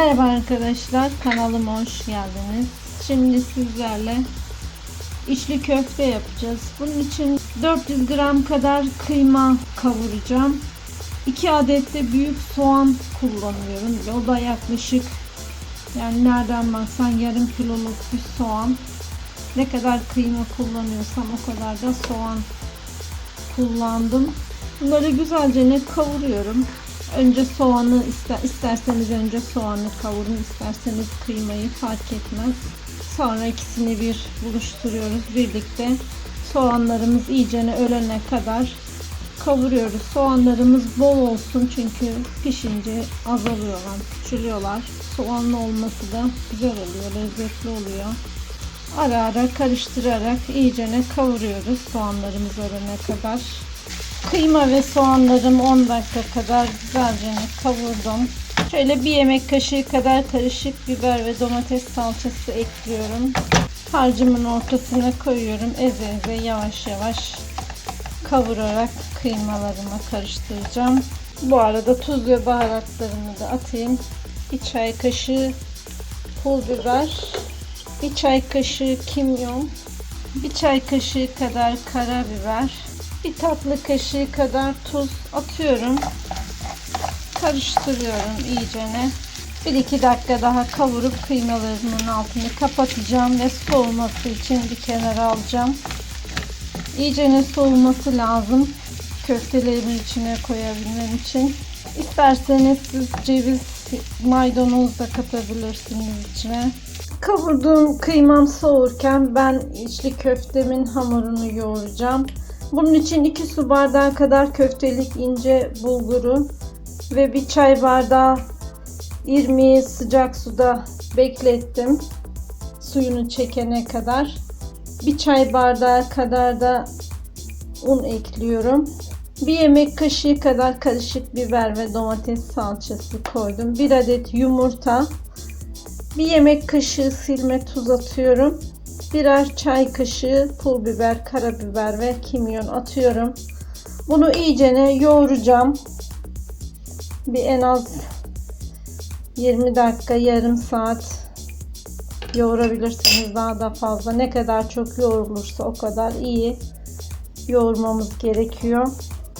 Merhaba arkadaşlar, kanalıma hoş geldiniz. Şimdi sizlerle içli köfte yapacağız. Bunun için 400 gram kadar kıyma kavuracağım. 2 adet de büyük soğan kullanıyorum. O da yaklaşık yani nereden baksan yarım kiloluk bir soğan. Ne kadar kıyma kullanıyorsam o kadar da soğan kullandım. Bunları güzelce ne kavuruyorum. Önce soğanı ister, isterseniz önce soğanı kavurun, isterseniz kıymayı fark etmez. Sonra ikisini bir buluşturuyoruz birlikte. Soğanlarımız iyicene ölene kadar kavuruyoruz. Soğanlarımız bol olsun çünkü pişince azalıyorlar, küçülüyorlar. Soğanlı olması da güzel oluyor, lezzetli oluyor. Ara ara karıştırarak iyicene kavuruyoruz soğanlarımız ölene kadar. Kıyma ve soğanlarımı 10 dakika kadar güzelce kavurdum. Şöyle bir yemek kaşığı kadar karışık biber ve domates salçası ekliyorum. Harcımın ortasına koyuyorum. Eze eze yavaş yavaş kavurarak kıymalarıma karıştıracağım. Bu arada tuz ve baharatlarımı da atayım. Bir çay kaşığı pul biber, bir çay kaşığı kimyon, bir çay kaşığı kadar karabiber, bir tatlı kaşığı kadar tuz atıyorum. Karıştırıyorum iyicene. 1-2 dakika daha kavurup kıymalarımın altını kapatacağım ve soğuması için bir kenara alacağım. İyicene soğuması lazım. Köftelerimin içine koyabilmem için. İsterseniz siz ceviz, maydanoz da katabilirsiniz içine. Kavurduğum kıymam soğurken ben içli köftemin hamurunu yoğuracağım. Bunun için 2 su bardağı kadar köftelik ince bulguru ve bir çay bardağı irmiği sıcak suda beklettim. Suyunu çekene kadar. Bir çay bardağı kadar da un ekliyorum. Bir yemek kaşığı kadar karışık biber ve domates salçası koydum. Bir adet yumurta. Bir yemek kaşığı silme tuz atıyorum birer çay kaşığı pul biber, karabiber ve kimyon atıyorum. Bunu iyicene yoğuracağım. Bir en az 20 dakika, yarım saat yoğurabilirsiniz daha da fazla. Ne kadar çok yoğrulursa o kadar iyi yoğurmamız gerekiyor.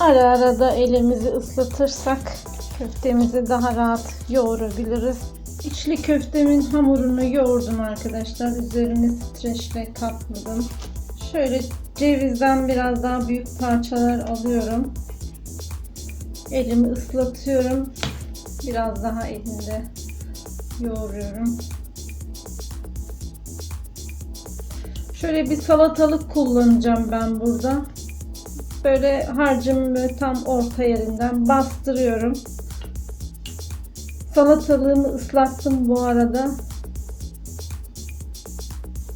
Ara ara da elimizi ıslatırsak köftemizi daha rahat yoğurabiliriz. İçli köftemin hamurunu yoğurdum arkadaşlar. Üzerini streçle kapladım. Şöyle cevizden biraz daha büyük parçalar alıyorum. Elimi ıslatıyorum. Biraz daha elimde yoğuruyorum. Şöyle bir salatalık kullanacağım ben burada. Böyle harcımı tam orta yerinden bastırıyorum. Salatalığımı ıslattım bu arada.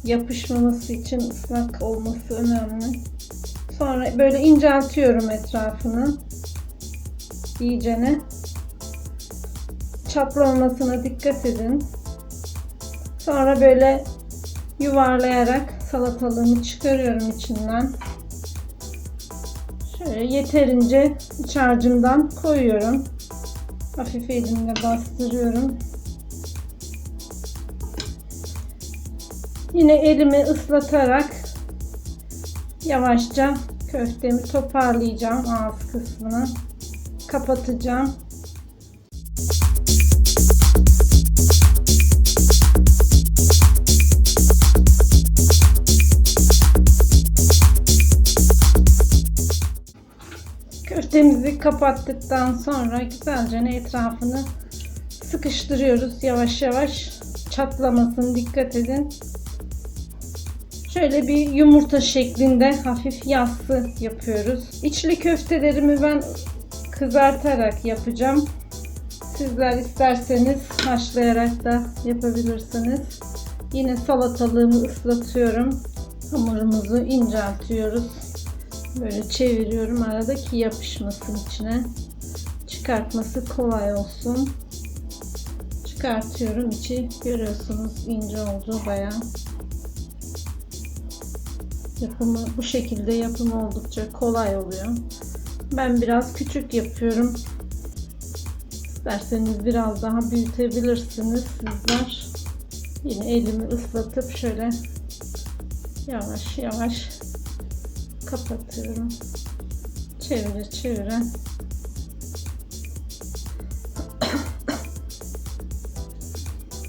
Yapışmaması için ıslak olması önemli. Sonra böyle inceltiyorum etrafını. İyicene. Çaplı dikkat edin. Sonra böyle yuvarlayarak salatalığımı çıkarıyorum içinden. Şöyle yeterince iç harcımdan koyuyorum. Hafif elimle bastırıyorum. Yine elimi ıslatarak yavaşça köftemi toparlayacağım ağız kısmını. Kapatacağım. Köftemizi kapattıktan sonra güzelce etrafını sıkıştırıyoruz yavaş yavaş. Çatlamasın dikkat edin. Şöyle bir yumurta şeklinde hafif yassı yapıyoruz. İçli köftelerimi ben kızartarak yapacağım. Sizler isterseniz haşlayarak da yapabilirsiniz. Yine salatalığımı ıslatıyorum. Hamurumuzu inceltiyoruz. Böyle çeviriyorum arada ki yapışmasın içine. Çıkartması kolay olsun. Çıkartıyorum içi görüyorsunuz ince oldu baya. Yapımı bu şekilde yapımı oldukça kolay oluyor. Ben biraz küçük yapıyorum. İsterseniz biraz daha büyütebilirsiniz sizler. Yine elimi ıslatıp şöyle yavaş yavaş kapatıyorum. Çevire çevire.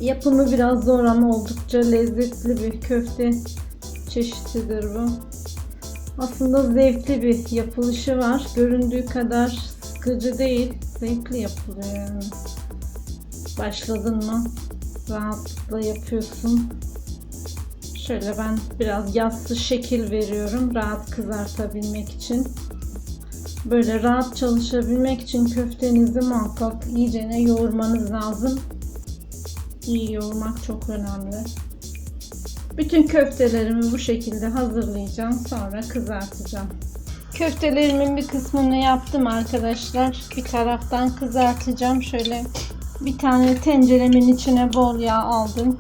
Yapımı biraz zor ama oldukça lezzetli bir köfte çeşididir bu. Aslında zevkli bir yapılışı var. Göründüğü kadar sıkıcı değil. Zevkli yapılıyor. Başladın mı rahatlıkla yapıyorsun. Şöyle ben biraz yassı şekil veriyorum rahat kızartabilmek için. Böyle rahat çalışabilmek için köftenizi muhakkak iyicene yoğurmanız lazım. İyi yoğurmak çok önemli. Bütün köftelerimi bu şekilde hazırlayacağım. Sonra kızartacağım. Köftelerimin bir kısmını yaptım arkadaşlar. Bir taraftan kızartacağım. Şöyle bir tane tenceremin içine bol yağ aldım.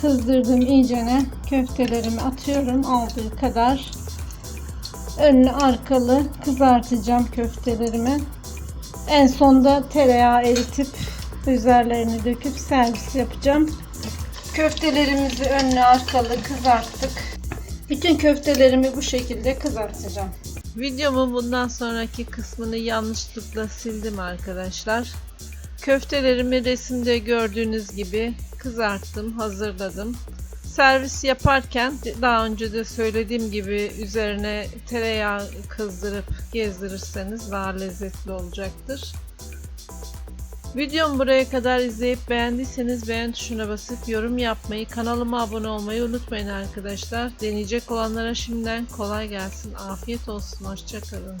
Kızdırdım iyicene. Köftelerimi atıyorum aldığı kadar. Önlü arkalı kızartacağım köftelerimi. En sonda tereyağı eritip üzerlerine döküp servis yapacağım. Köftelerimizi önlü arkalı kızarttık. Bütün köftelerimi bu şekilde kızartacağım. Videomun bundan sonraki kısmını yanlışlıkla sildim arkadaşlar. Köftelerimi resimde gördüğünüz gibi kızarttım, hazırladım. Servis yaparken daha önce de söylediğim gibi üzerine tereyağı kızdırıp gezdirirseniz daha lezzetli olacaktır. Videomu buraya kadar izleyip beğendiyseniz beğen tuşuna basıp yorum yapmayı, kanalıma abone olmayı unutmayın arkadaşlar. Deneyecek olanlara şimdiden kolay gelsin. Afiyet olsun. Hoşçakalın.